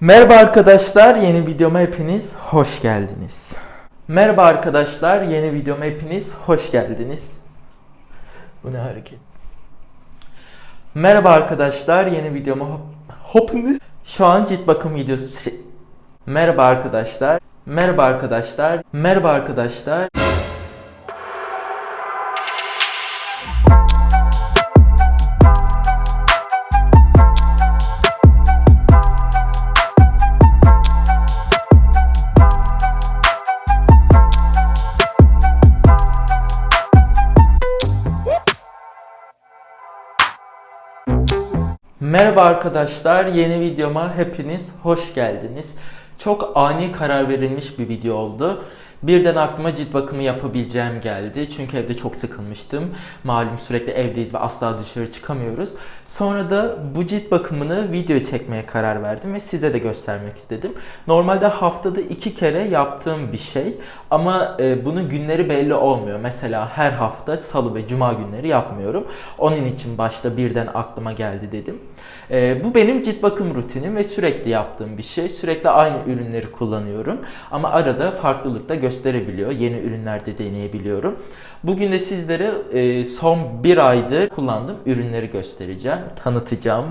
Merhaba arkadaşlar, yeni videoma hepiniz hoş geldiniz. Merhaba arkadaşlar, yeni videoma hepiniz hoş geldiniz. Bu ne hareket? Merhaba arkadaşlar, yeni videoma hop- hepiniz. Şu an cilt bakım videosu. Merhaba arkadaşlar. Merhaba arkadaşlar. Merhaba arkadaşlar. Merhaba arkadaşlar, yeni videoma hepiniz hoş geldiniz. Çok ani karar verilmiş bir video oldu. Birden aklıma cilt bakımı yapabileceğim geldi. Çünkü evde çok sıkılmıştım. Malum sürekli evdeyiz ve asla dışarı çıkamıyoruz. Sonra da bu cilt bakımını video çekmeye karar verdim ve size de göstermek istedim. Normalde haftada iki kere yaptığım bir şey. Ama e, bunun günleri belli olmuyor. Mesela her hafta salı ve cuma günleri yapmıyorum. Onun için başta birden aklıma geldi dedim. E, bu benim cilt bakım rutinim ve sürekli yaptığım bir şey. Sürekli aynı ürünleri kullanıyorum. Ama arada farklılık da gösterebiliyor. Yeni ürünler de deneyebiliyorum. Bugün de sizlere e, son bir aydır kullandığım ürünleri göstereceğim, tanıtacağım.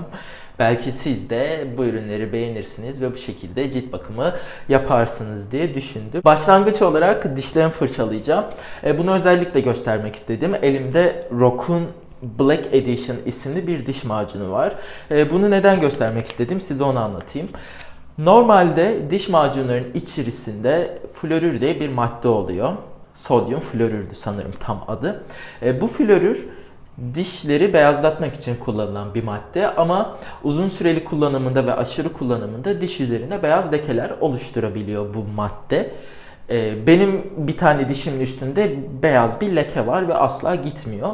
Belki siz de bu ürünleri beğenirsiniz ve bu şekilde cilt bakımı yaparsınız diye düşündüm. Başlangıç olarak dişlerimi fırçalayacağım. E, bunu özellikle göstermek istedim. Elimde Rock'un Black Edition isimli bir diş macunu var. E, bunu neden göstermek istedim size onu anlatayım. Normalde diş macunlarının içerisinde florür diye bir madde oluyor. Sodyum florürdü sanırım tam adı. E, bu florür dişleri beyazlatmak için kullanılan bir madde ama uzun süreli kullanımında ve aşırı kullanımında diş üzerinde beyaz lekeler oluşturabiliyor bu madde. Ee, Benim bir tane dişimin üstünde beyaz bir leke var ve asla gitmiyor.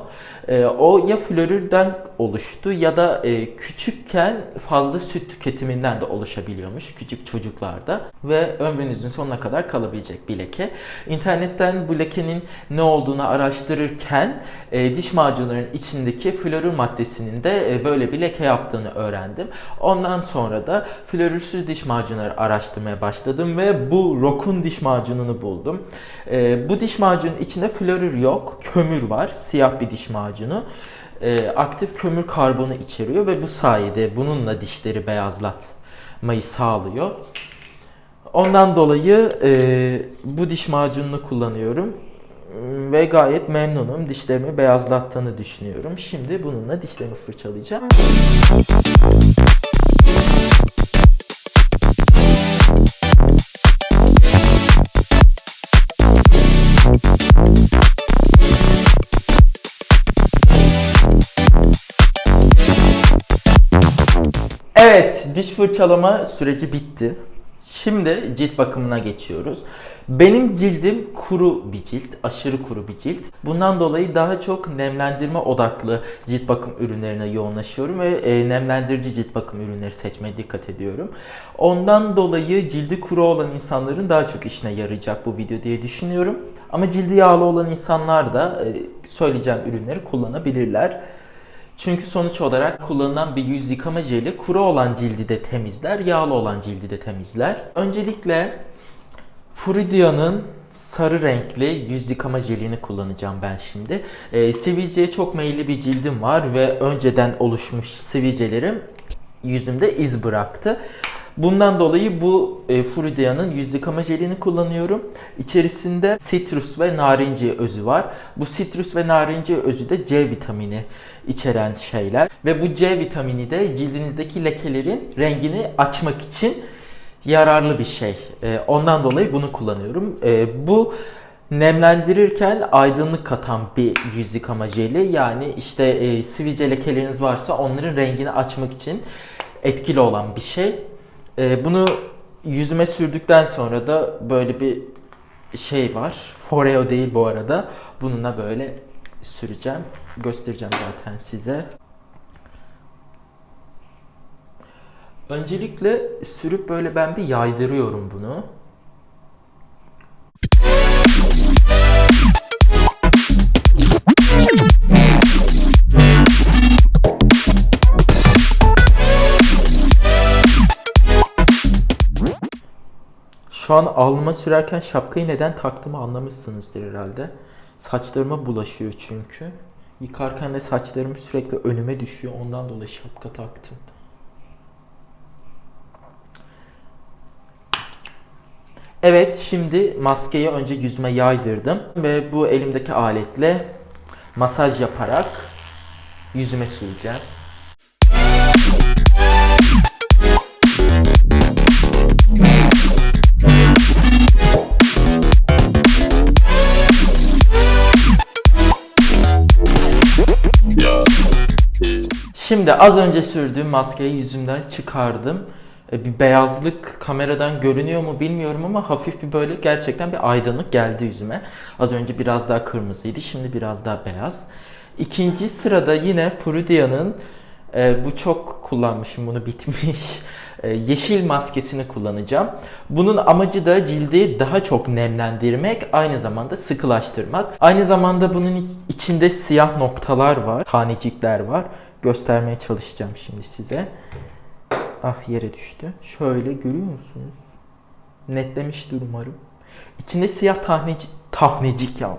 Ee, O ya florürden oluştu ya da e, küçükken fazla süt tüketiminden de oluşabiliyormuş küçük çocuklarda ve ömrünüzün sonuna kadar kalabilecek bir leke. İnternetten bu lekenin ne olduğunu araştırırken e, diş macunlarının içindeki florür maddesinin de e, böyle bir leke yaptığını öğrendim. Ondan sonra da florürsüz diş macunları araştırmaya başladım ve bu Rock'un diş macununu buldum. E, bu diş macunun içinde florür yok, kömür var, siyah bir diş macunu. E, aktif kömür karbonu içeriyor ve bu sayede bununla dişleri beyazlatmayı sağlıyor. Ondan dolayı e, bu diş macununu kullanıyorum ve gayet memnunum. Dişlerimi beyazlattığını düşünüyorum. Şimdi bununla dişlerimi fırçalayacağım. Evet, diş fırçalama süreci bitti. Şimdi cilt bakımına geçiyoruz. Benim cildim kuru bir cilt, aşırı kuru bir cilt. Bundan dolayı daha çok nemlendirme odaklı cilt bakım ürünlerine yoğunlaşıyorum ve e, nemlendirici cilt bakım ürünleri seçmeye dikkat ediyorum. Ondan dolayı cildi kuru olan insanların daha çok işine yarayacak bu video diye düşünüyorum. Ama cildi yağlı olan insanlar da e, söyleyeceğim ürünleri kullanabilirler. Çünkü sonuç olarak kullanılan bir yüz yıkama jeli kuru olan cildi de temizler, yağlı olan cildi de temizler. Öncelikle Furidia'nın sarı renkli yüz yıkama jelini kullanacağım ben şimdi. Ee, sivilceye çok meyilli bir cildim var ve önceden oluşmuş sivilcelerim yüzümde iz bıraktı. Bundan dolayı bu e, Furidia'nın yüz yıkama jelini kullanıyorum. İçerisinde sitrus ve narinci özü var. Bu sitrus ve narinci özü de C vitamini içeren şeyler. Ve bu C vitamini de cildinizdeki lekelerin rengini açmak için yararlı bir şey. E, ondan dolayı bunu kullanıyorum. E, bu nemlendirirken aydınlık katan bir yüz yıkama jeli. Yani işte e, sivilce lekeleriniz varsa onların rengini açmak için etkili olan bir şey. E, bunu yüzüme sürdükten sonra da böyle bir şey var. Foreo değil bu arada. Bununla böyle süreceğim. Göstereceğim zaten size. Öncelikle sürüp böyle ben bir yaydırıyorum bunu. Şu an alnıma sürerken şapkayı neden taktığımı anlamışsınızdır herhalde. Saçlarıma bulaşıyor çünkü. Yıkarken de saçlarım sürekli önüme düşüyor. Ondan dolayı şapka taktım. Evet şimdi maskeyi önce yüzüme yaydırdım ve bu elimdeki aletle masaj yaparak yüzüme süreceğim. Şimdi az önce sürdüğüm maskeyi yüzümden çıkardım. E, Bir beyazlık kameradan görünüyor mu bilmiyorum ama hafif bir böyle gerçekten bir aydınlık geldi yüzüme. Az önce biraz daha kırmızıydı, şimdi biraz daha beyaz. İkinci sırada yine Frudia'nın e, bu çok kullanmışım bunu bitmiş. e, yeşil maskesini kullanacağım. Bunun amacı da cildi daha çok nemlendirmek, aynı zamanda sıkılaştırmak. Aynı zamanda bunun iç- içinde siyah noktalar var, tanecikler var. Göstermeye çalışacağım şimdi size. Ah yere düştü. Şöyle görüyor musunuz? Netlemiştir umarım. İçinde siyah tahneci, tahnecik ya.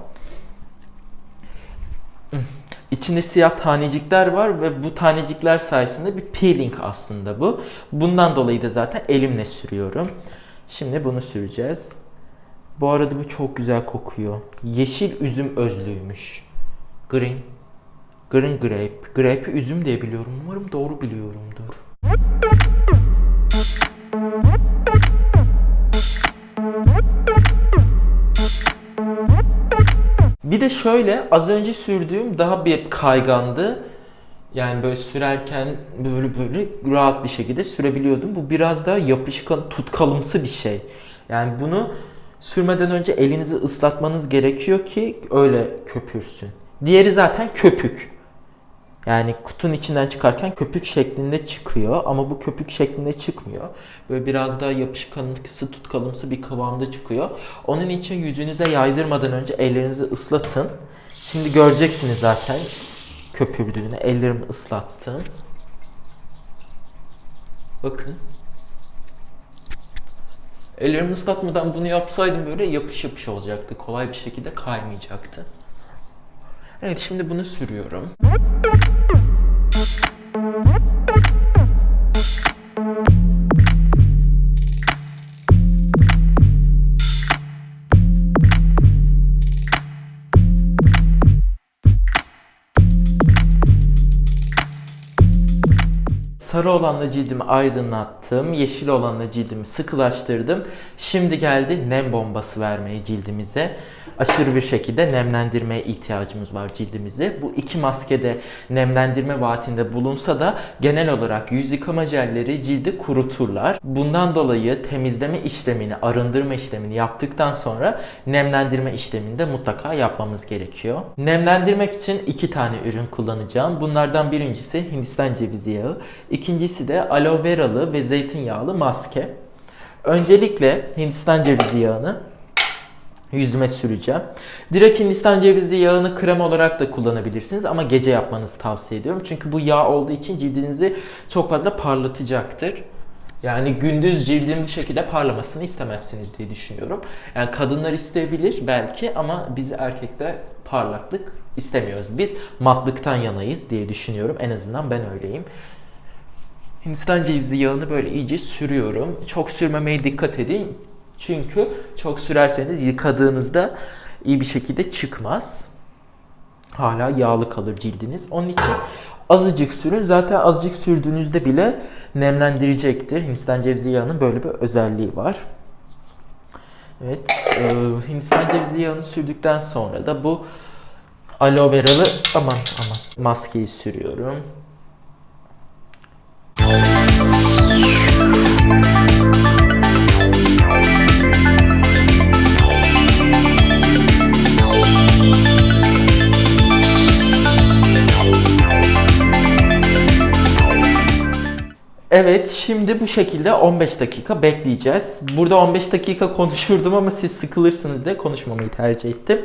Hmm. İçinde siyah tanecikler var ve bu tanecikler sayesinde bir peeling aslında bu. Bundan dolayı da zaten elimle sürüyorum. Şimdi bunu süreceğiz. Bu arada bu çok güzel kokuyor. Yeşil üzüm özlüymüş. Green. Green grape. Grape üzüm diye biliyorum. Umarım doğru biliyorumdur. Bir de şöyle az önce sürdüğüm daha bir kaygandı. Yani böyle sürerken böyle böyle rahat bir şekilde sürebiliyordum. Bu biraz daha yapışkan, tutkalımsı bir şey. Yani bunu sürmeden önce elinizi ıslatmanız gerekiyor ki öyle köpürsün. Diğeri zaten köpük. Yani kutunun içinden çıkarken köpük şeklinde çıkıyor ama bu köpük şeklinde çıkmıyor. Böyle biraz daha yapışkanlıksı, tutkalımsı bir kıvamda çıkıyor. Onun için yüzünüze yaydırmadan önce ellerinizi ıslatın. Şimdi göreceksiniz zaten köpürdüğünü. Ellerimi ıslattım. Bakın. Ellerimi ıslatmadan bunu yapsaydım böyle yapış yapış olacaktı. Kolay bir şekilde kaymayacaktı. Evet şimdi bunu sürüyorum. Sarı olanla cildimi aydınlattım. Yeşil olanla cildimi sıkılaştırdım. Şimdi geldi nem bombası vermeye cildimize. Aşırı bir şekilde nemlendirmeye ihtiyacımız var cildimizi. Bu iki maskede nemlendirme vaatinde bulunsa da genel olarak yüz yıkama jelleri cildi kuruturlar. Bundan dolayı temizleme işlemini, arındırma işlemini yaptıktan sonra nemlendirme işlemini de mutlaka yapmamız gerekiyor. Nemlendirmek için iki tane ürün kullanacağım. Bunlardan birincisi Hindistan cevizi yağı. İkincisi de aloe veralı ve zeytinyağlı maske. Öncelikle Hindistan cevizi yağını yüzüme süreceğim. Direkt Hindistan cevizi yağını krem olarak da kullanabilirsiniz ama gece yapmanızı tavsiye ediyorum. Çünkü bu yağ olduğu için cildinizi çok fazla parlatacaktır. Yani gündüz cildin bu şekilde parlamasını istemezsiniz diye düşünüyorum. Yani kadınlar isteyebilir belki ama biz erkekler parlaklık istemiyoruz. Biz matlıktan yanayız diye düşünüyorum. En azından ben öyleyim. Hindistan cevizi yağını böyle iyice sürüyorum. Çok sürmemeye dikkat edin. Çünkü çok sürerseniz yıkadığınızda iyi bir şekilde çıkmaz. Hala yağlı kalır cildiniz. Onun için azıcık sürün. Zaten azıcık sürdüğünüzde bile nemlendirecektir. Hindistan cevizi yağının böyle bir özelliği var. Evet, e, Hindistan cevizi yağını sürdükten sonra da bu aloe veralı aman aman maskeyi sürüyorum. Evet, şimdi bu şekilde 15 dakika bekleyeceğiz. Burada 15 dakika konuşurdum ama siz sıkılırsınız diye konuşmamayı tercih ettim.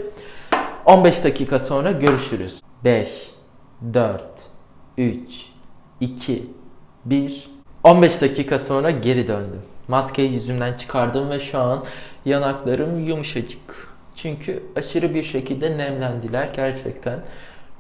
15 dakika sonra görüşürüz. 5, 4, 3, 2, 1. 15 dakika sonra geri döndüm. Maskeyi yüzümden çıkardım ve şu an yanaklarım yumuşacık. Çünkü aşırı bir şekilde nemlendiler gerçekten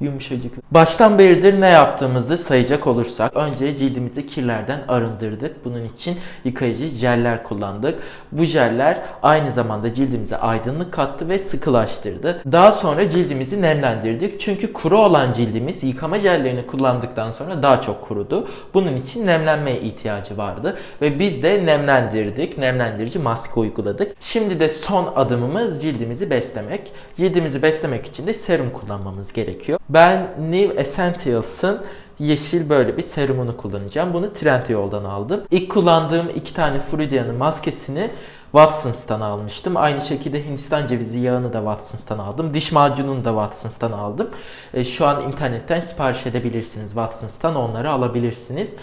yumuşacık. Baştan beridir ne yaptığımızı sayacak olursak önce cildimizi kirlerden arındırdık. Bunun için yıkayıcı jeller kullandık. Bu jeller aynı zamanda cildimize aydınlık kattı ve sıkılaştırdı. Daha sonra cildimizi nemlendirdik. Çünkü kuru olan cildimiz yıkama jellerini kullandıktan sonra daha çok kurudu. Bunun için nemlenmeye ihtiyacı vardı ve biz de nemlendirdik. Nemlendirici maske uyguladık. Şimdi de son adımımız cildimizi beslemek. Cildimizi beslemek için de serum kullanmamız gerekiyor. Ben New Essentials'ın yeşil böyle bir serumunu kullanacağım. Bunu Trendyol'dan aldım. İlk kullandığım iki tane Fruidia'nın maskesini Watsons'tan almıştım. Aynı şekilde Hindistan cevizi yağını da Watsons'tan aldım. Diş macununu da Watsons'tan aldım. E, şu an internetten sipariş edebilirsiniz Watsons'tan. Onları alabilirsiniz.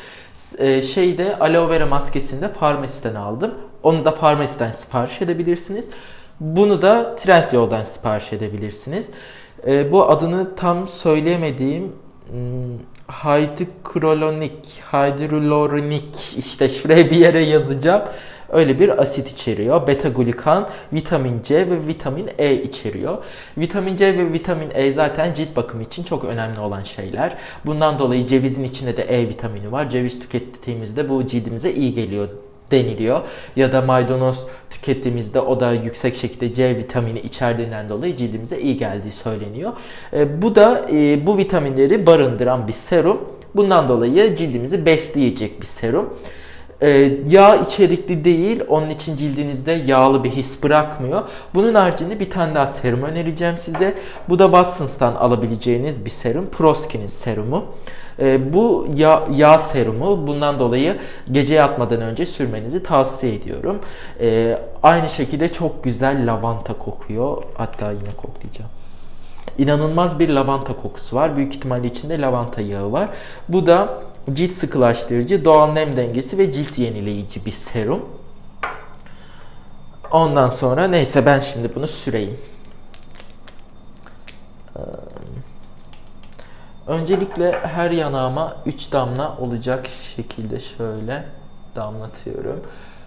E, şeyde aloe vera maskesini de Farmasi'den aldım. Onu da Farmasi'den sipariş edebilirsiniz. Bunu da Trendyol'dan sipariş edebilirsiniz. E, bu adını tam söyleyemediğim hmm, hydroklorik, hydrolorinik işte şuraya bir yere yazacağım. Öyle bir asit içeriyor. Beta glukan, vitamin C ve vitamin E içeriyor. Vitamin C ve vitamin E zaten cilt bakımı için çok önemli olan şeyler. Bundan dolayı cevizin içinde de E vitamini var. Ceviz tükettiğimizde bu cildimize iyi geliyor deniliyor. Ya da maydanoz tükettiğimizde o da yüksek şekilde C vitamini içerdiğinden dolayı cildimize iyi geldiği söyleniyor. E, bu da e, bu vitaminleri barındıran bir serum. Bundan dolayı cildimizi besleyecek bir serum. E, yağ içerikli değil, onun için cildinizde yağlı bir his bırakmıyor. Bunun haricinde bir tane daha serum önereceğim size. Bu da Watsons'tan alabileceğiniz bir serum. Proskin'in serumu. E, bu yağ, yağ serumu bundan dolayı gece yatmadan önce sürmenizi tavsiye ediyorum. E, aynı şekilde çok güzel lavanta kokuyor. Hatta yine koklayacağım. İnanılmaz bir lavanta kokusu var. Büyük ihtimalle içinde lavanta yağı var. Bu da cilt sıkılaştırıcı, doğal nem dengesi ve cilt yenileyici bir serum. Ondan sonra neyse ben şimdi bunu süreyim. Öncelikle her yanağıma 3 damla olacak şekilde şöyle damlatıyorum.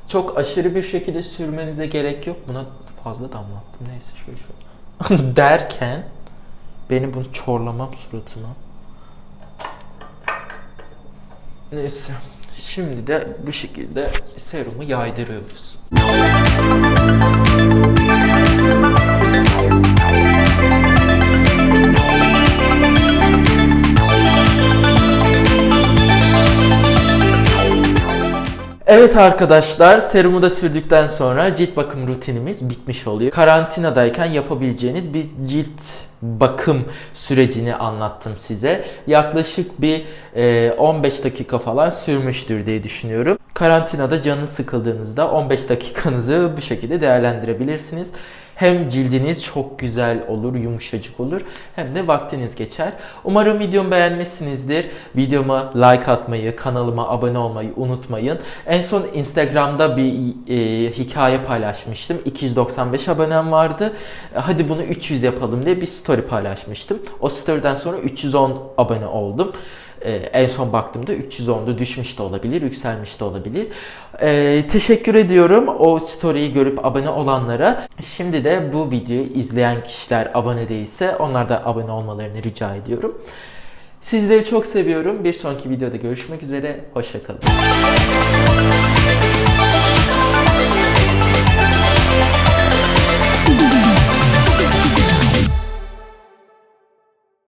Çok aşırı bir şekilde sürmenize gerek yok. Buna fazla damlattım. Neyse şöyle şöyle. Derken beni bunu çorlamam suratıma. Neyse. Şimdi de bu şekilde serumu yaydırıyoruz. Evet arkadaşlar serumu da sürdükten sonra cilt bakım rutinimiz bitmiş oluyor. Karantinadayken yapabileceğiniz bir cilt bakım sürecini anlattım size. Yaklaşık bir e, 15 dakika falan sürmüştür diye düşünüyorum. Karantinada canınız sıkıldığınızda 15 dakikanızı bu şekilde değerlendirebilirsiniz. Hem cildiniz çok güzel olur, yumuşacık olur hem de vaktiniz geçer. Umarım videomu beğenmişsinizdir. Videoma like atmayı, kanalıma abone olmayı unutmayın. En son Instagram'da bir e, hikaye paylaşmıştım. 295 abonem vardı. Hadi bunu 300 yapalım diye bir story paylaşmıştım. O story'den sonra 310 abone oldum. E, en son baktığımda 310'du düşmüş de olabilir, yükselmiş de olabilir. E, teşekkür ediyorum o story'yi görüp abone olanlara. Şimdi de bu videoyu izleyen kişiler abone değilse onlar da abone olmalarını rica ediyorum. Sizleri çok seviyorum. Bir sonraki videoda görüşmek üzere. Hoşçakalın. Thank